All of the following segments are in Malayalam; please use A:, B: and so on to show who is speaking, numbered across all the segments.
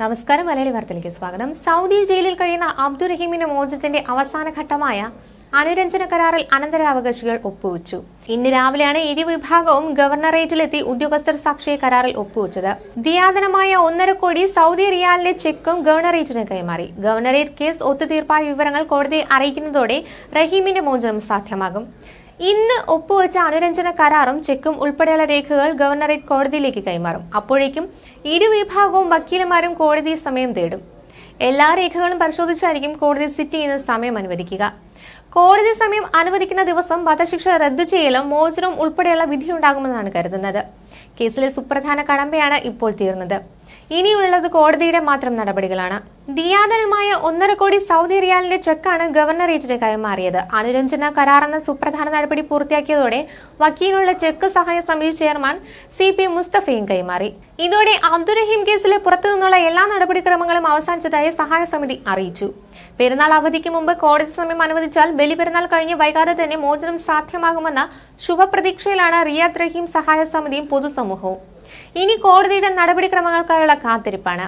A: നമസ്കാരം മലയാളി വാർത്തയിലേക്ക് സ്വാഗതം. സൗദി ജയിലിൽ കഴിയുന്ന അബ്ദുറഹീമിന്റെ മോചനത്തിന്റെ അവസാന ഘട്ടമായ അനുരഞ്ജന കരാറിൽ അനന്തരാവകാശികൾ ഒപ്പുവച്ചു. ഇന്ന് രാവിലെയാണ് ഇരുവിഭാഗവും ഗവർണറേറ്റിലെത്തി ഉദ്യോഗസ്ഥർ സാക്ഷിയെ കരാറിൽ ഒപ്പുവച്ചത്. ദിയാദനമായ ഒന്നര കോടി സൗദി റിയാലിന്റെ ചെക്കും ഗവർണറേറ്റിന് കൈമാറി. ഗവർണറേറ്റ് കേസ് ഒത്തുതീർപ്പായ വിവരങ്ങൾ കോടതിയെ അറിയിക്കുന്നതോടെ റഹീമിന്റെ മോചനം സാധ്യമാകും. ഇന്ന് ഒപ്പുവെച്ച അനുരഞ്ജന കരാറും ചെക്കും ഉൾപ്പെടെയുള്ള രേഖകൾ ഗവർണറേറ്റ് കോടതിയിലേക്ക് കൈമാറും. അപ്പോഴേക്കും ഇരുവിഭാഗവും വക്കീലന്മാരും കോടതി സമയം തേടും. എല്ലാ രേഖകളും പരിശോധിച്ചായിരിക്കും കോടതി സിറ്റ് ചെയ്യുന്ന സമയം അനുവദിക്കുക. കോടതി സമയം അനുവദിക്കുന്ന ദിവസം വധശിക്ഷ റദ്ദു ചെയ്യലും മോചനവും ഉൾപ്പെടെയുള്ള വിധിയുണ്ടാകുമെന്നാണ് കരുതുന്നത്. കേസിലെ സുപ്രധാന കടമ്പയാണ് ഇപ്പോൾ തീർന്നത്. ഇനിയുള്ളത് കോടതിയുടെ മാത്രം നടപടികളാണ്. ദിയാദനമായ ഒന്നര കോടി സൗദി റിയാലിന്റെ ചെക്കാണ് ഗവർണറേറ്റിന് കൈമാറിയത് അനുരഞ്ജന കരാർ എന്ന സുപ്രധാന നടപടി പൂർത്തിയാക്കിയതോടെ വക്കീലുള്ള ചെക്ക് സഹായ സമിതി ചെയർമാൻ സി പി മുസ്തഫയും കൈമാറി ഇതോടെ അബ്ദുറഹീം കേസിലെ പുറത്തുനിന്നുള്ള എല്ലാ നടപടിക്രമങ്ങളും അവസാനിച്ചതായി സഹായ സമിതി അറിയിച്ചു. പെരുന്നാൾ അവധിക്ക് മുമ്പ് കോടതി സമയം അനുവദിച്ചാൽ ബലിപെരുന്നാൾ കഴിഞ്ഞ് വൈകാതെ തന്നെ മോചനം സാധ്യമാകുമെന്ന ശുഭപ്രതീക്ഷയിലാണ് റിയാദ് റഹീം സഹായ സമിതിയും പൊതുസമൂഹവും. ഇനി കോടതിയുടെ നടപടിക്രമങ്ങൾക്കായുള്ള കാത്തിരിപ്പാണ്.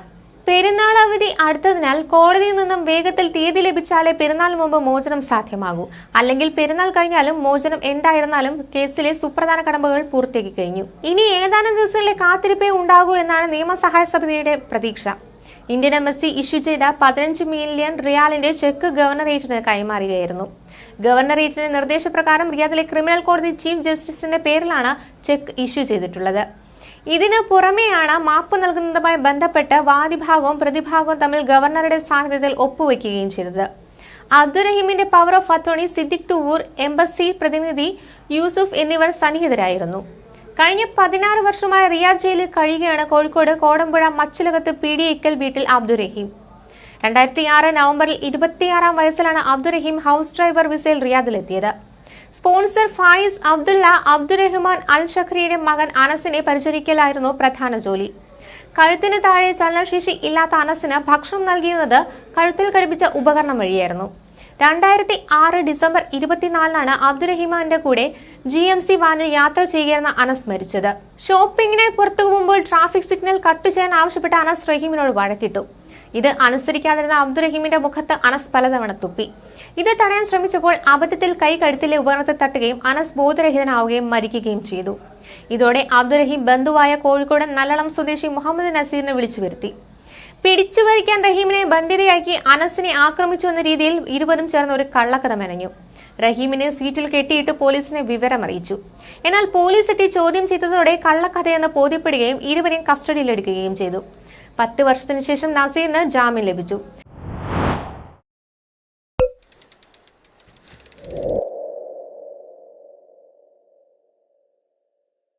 A: പെരുന്നാൾ അവധി അടുത്തതിനാൽ കോടതിയിൽ നിന്നും വേഗത്തിൽ തീയതി ലഭിച്ചാലേ പെരുന്നാൾ മുമ്പ് മോചനം സാധ്യമാകൂ. അല്ലെങ്കിൽ പെരുന്നാൾ കഴിഞ്ഞാലും മോചനം എന്തായിരുന്നാലും കേസിലെ സുപ്രധാന കടമ്പകൾ പൂർത്തിയാക്കി കഴിഞ്ഞു. ഇനി ഏതാനും ദിവസങ്ങളിലെ കാത്തിരിപ്പേ ഉണ്ടാകൂ എന്നാണ് നിയമസഹായ സമിതിയുടെ പ്രതീക്ഷ. ഇന്ത്യൻ എംബസി ഇഷ്യൂ ചെയ്ത പതിനഞ്ച് മില്യൺ റിയാലിന്റെ ചെക്ക് ഗവർണറേറ്റിന് കൈമാറുകയായിരുന്നു. ഗവർണറേറ്റിന്റെ നിർദ്ദേശപ്രകാരം റിയാദിലെ ക്രിമിനൽ കോടതി ചീഫ് ജസ്റ്റിസിന്റെ പേരിലാണ് ചെക്ക് ഇഷ്യൂ ചെയ്തിട്ടുള്ളത്. ഇതിനു പുറമെയാണ് മാപ്പ് നൽകുന്നതുമായി ബന്ധപ്പെട്ട് വാദിഭാഗവും പ്രതിഭാഗവും തമ്മിൽ ഗവർണറുടെ സാന്നിധ്യത്തിൽ ഒപ്പുവെക്കുകയും ചെയ്തത്. അബ്ദുറഹീമിന്റെ power of attorney Siddique Thuvoor embassy പ്രതിനിധി യൂസുഫ് എന്നിവർ സന്നിഹിതരായിരുന്നു. കഴിഞ്ഞ പതിനാറ് വർഷമായി റിയാദ് ജയിലിൽ കഴിയുകയാണ് കോഴിക്കോട് കോടമ്പുഴ മച്ചിലകത്ത് പി ഡി ഇക്കൽ വീട്ടിൽ അബ്ദുറഹീം. രണ്ടായിരത്തി ആറ് നവംബറിൽ ഇരുപത്തിയാറാം വയസ്സിലാണ് അബ്ദുറഹീം ഹൗസ് ഡ്രൈവർ വിസയിൽ റിയാദിലെത്തിയത്. Sponsor Fayiz Abdullah Abdurahman Al ഷഖ്രിയുടെ മകൻ അനസിനെ പരിചരിക്കലായിരുന്നു പ്രധാന ജോലി. കഴുത്തിന് താഴെ ചലനശേഷി ഇല്ലാത്ത അനസിന് ഭക്ഷണം നൽകിയിരുന്നത് കഴുത്തിൽ ഘടിപ്പിച്ച ഉപകരണം വഴിയായിരുന്നു. രണ്ടായിരത്തി ആറ് ഡിസംബർ ഇരുപത്തിനാലിനാണ് അബ്ദുറഹിമാന്റെ കൂടെ ജി എം സി വാനിൽ യാത്ര ചെയ്യുകയെന്ന അനസ് മരിച്ചത്. ഷോപ്പിംഗിനെ പുറത്തു പോകുമ്പോൾ ട്രാഫിക് സിഗ്നൽ കട്ട് ചെയ്യാൻ ആവശ്യപ്പെട്ട അനസ് റഹീമിനോട് വഴക്കിട്ടു. ഇത് അനുസരിക്കാതിരുന്ന അബ്ദുറഹീമിന്റെ മുഖത്ത് അനസ് പലതവണ തുപ്പി. ഇത് തടയാൻ ശ്രമിച്ചപ്പോൾ അബദ്ധത്തിൽ കൈ കഴുത്തിലെ ഉപകരണത്തിൽ തട്ടുകയും അനസ് ബോധരഹിതനാവുകയും മരിക്കുകയും ചെയ്തു. ഇതോടെ അബ്ദുറഹീം ബന്ധുവായ കോഴിക്കോട് നല്ലളം സ്വദേശി മുഹമ്മദ് നസീറിനെ വിളിച്ചു വരുത്തി. പിടിച്ചു വരിക്കാൻ റഹീമിനെ ബന്ധിതയാക്കി അനസിനെ ആക്രമിച്ചു എന്ന രീതിയിൽ ഇരുവരും ചേർന്ന് ഒരു കള്ളക്കഥ മെനഞ്ഞു. റഹീമിനെ സീറ്റിൽ കെട്ടിയിട്ട് പോലീസിനെ വിവരമറിയിച്ചു. എന്നാൽ പോലീസ് എത്തി ചോദ്യം ചെയ്തതോടെ കള്ളക്കഥയെന്ന് ബോധ്യപ്പെടുകയും ഇരുവരെയും കസ്റ്റഡിയിലെടുക്കുകയും ചെയ്തു. പത്ത് വർഷത്തിനു ശേഷം നസീറിന് ജാമ്യം ലഭിച്ചു. Thank you.